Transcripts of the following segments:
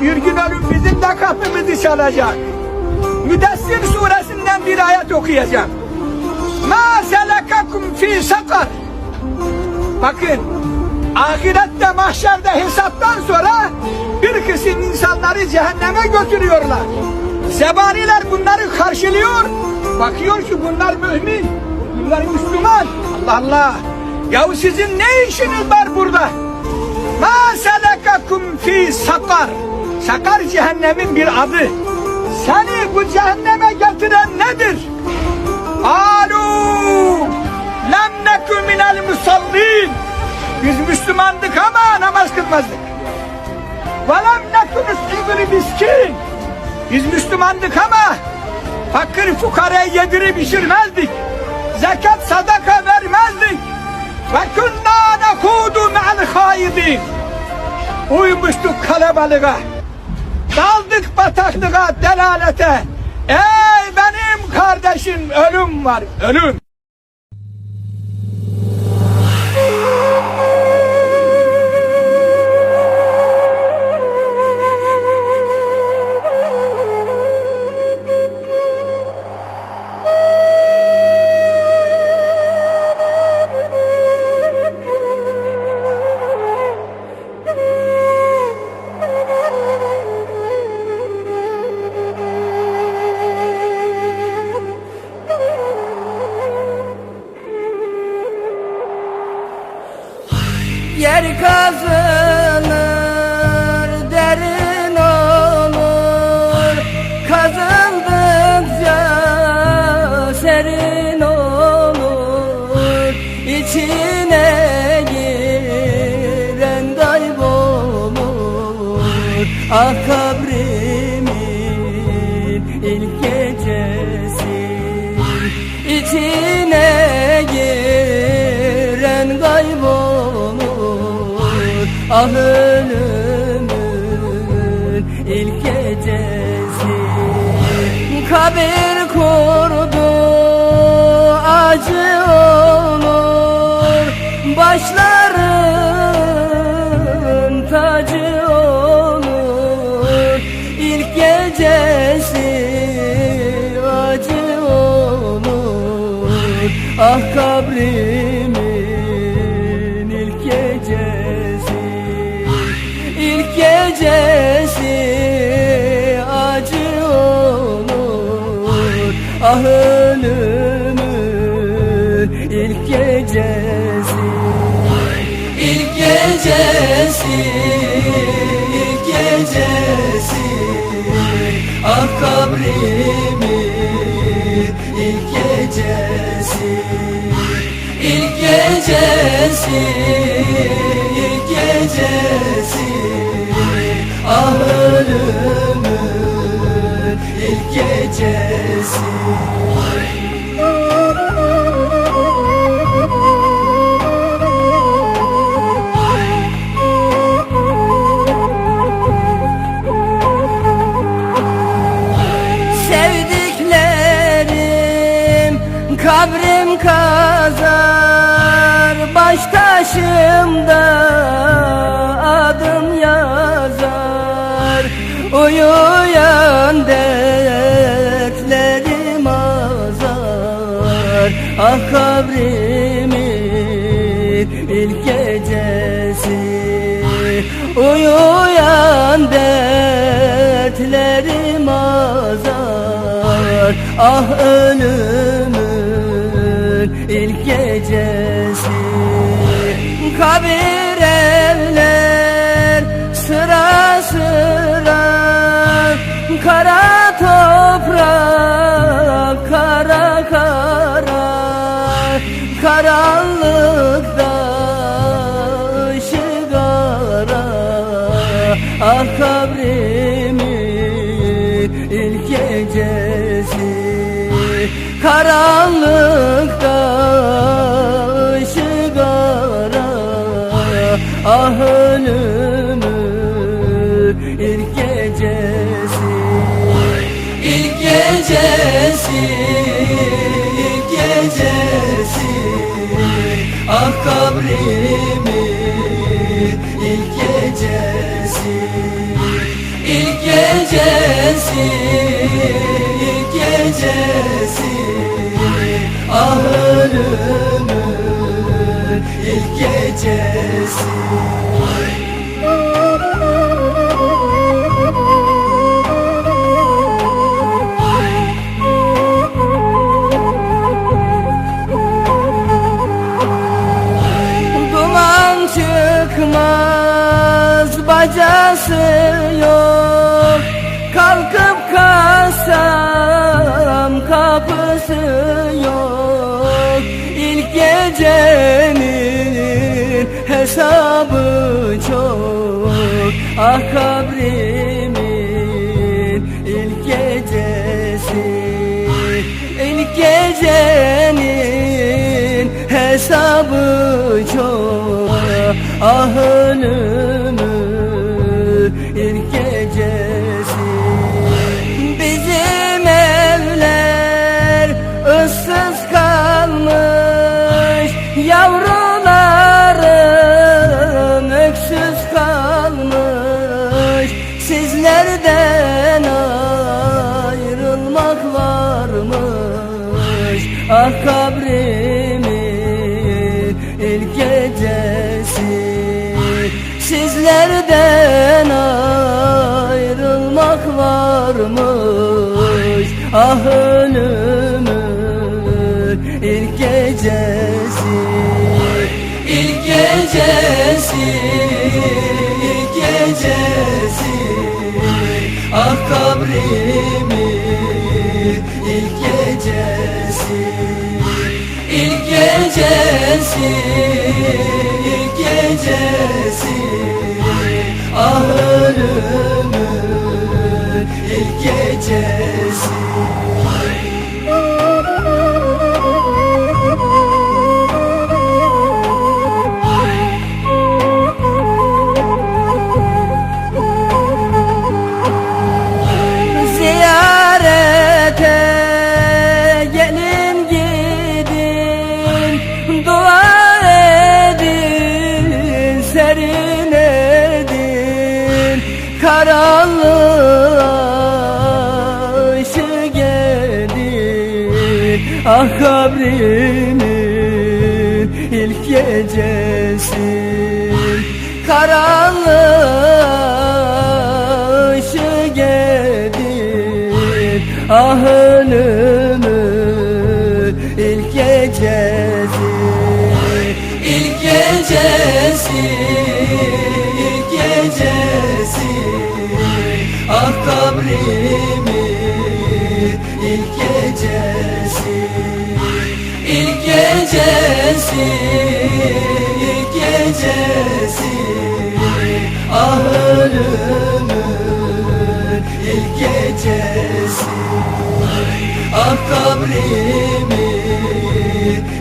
Bir gün ölüm bizim de kapımızı çalacak. Müdessir suresinden bir ayet okuyacağım. Ma selekakum fi sakar. Bakın ahirette mahşerde hesaptan sonra bir kısım insanları cehenneme götürüyorlar. Zebaniler bunları karşılıyor. Bakıyor ki bunlar mümin. Bunlar Müslüman. Allah Allah. Yahu sizin ne işiniz var burada? Ma selekakum fi sakar. Sakar cehennemin bir adı. Seni bu cehenneme getiren nedir? Alu lem nekü minel musallin. Biz Müslümandık ama namaz kılmazdık. Ve lem nekü nus'ibri miskin. Biz Müslümandık ama fakir fukaraya yedirip içirmezdik. Zekat sadaka vermezdik. Ve kunna nekudu me'al haidin. Uymuştuk kalabalığa. Daldık bataklığa, delalete. Ey benim kardeşim ölüm var, ölüm. Ah ölümün ilk gecesi. Kabir kurdu acı olur. Başların tacı olur. İlk gecesi acı olur. Ah kabrimin Ah ölümün ilk gecesi. İlk gecesi ilk gecesi. Ah kabrimin ilk gecesi. İlk gecesi ilk gecesi kabrim kazar Baş taşımda adım yazar. Uyuyan dertlerim azar. Ah kabrimin ilk gecesi. Uyuyan dertlerim azar. Ah ölümün ilk gecesi. Kabir evler sıra sıra Kara gecesi gecesi. Ah ölümün ilk gecesi. Çıkmaz bacası yok gecenin hesabı çok. Ah kabrimin ilk gecesi. İlk gecenin hesabı çok. Ah ölümün Sizlerden ayrılmak varmış. Ah ölümün ilk gecesi İlk gecesi ilk gecesi. Ah kabrimin ilk gecesi İlk gecesi gecesi. Ah ölümün ilk gecesi Karanlığa ışık edin Ah kabrimin ilk gecesi. Karanlığa ışık edin Ah ölümün ilk gecesi. İlk gecesi ilk gecesi İlk gecesi ilk gecesi. Ah ilk gecesi Ah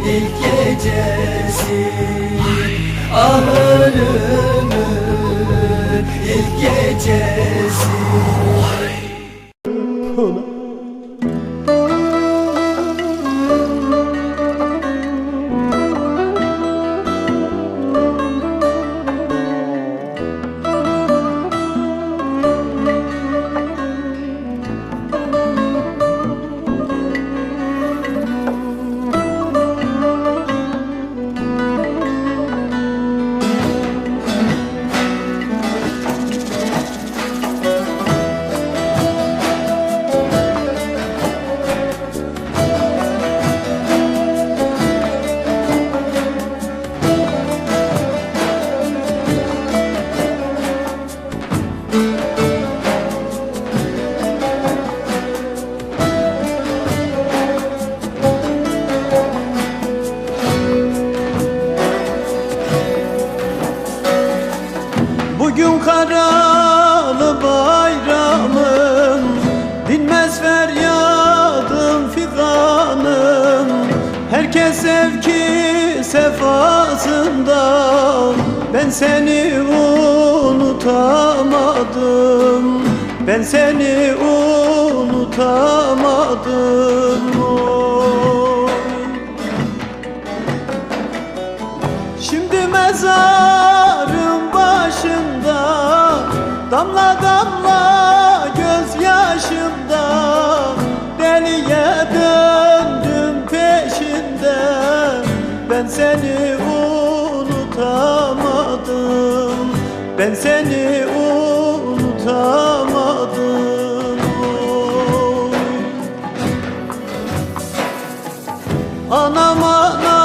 ilk gecesi. Ah ölümün ilk gecesi vefatında Ben seni unutamadım Ben seni unutamadım oy. Şimdi mezarın başında Damla damla gözyaşımda Deliye dön Ben seni unutamadım. Ben seni unutamadım. Oy. Anam anam.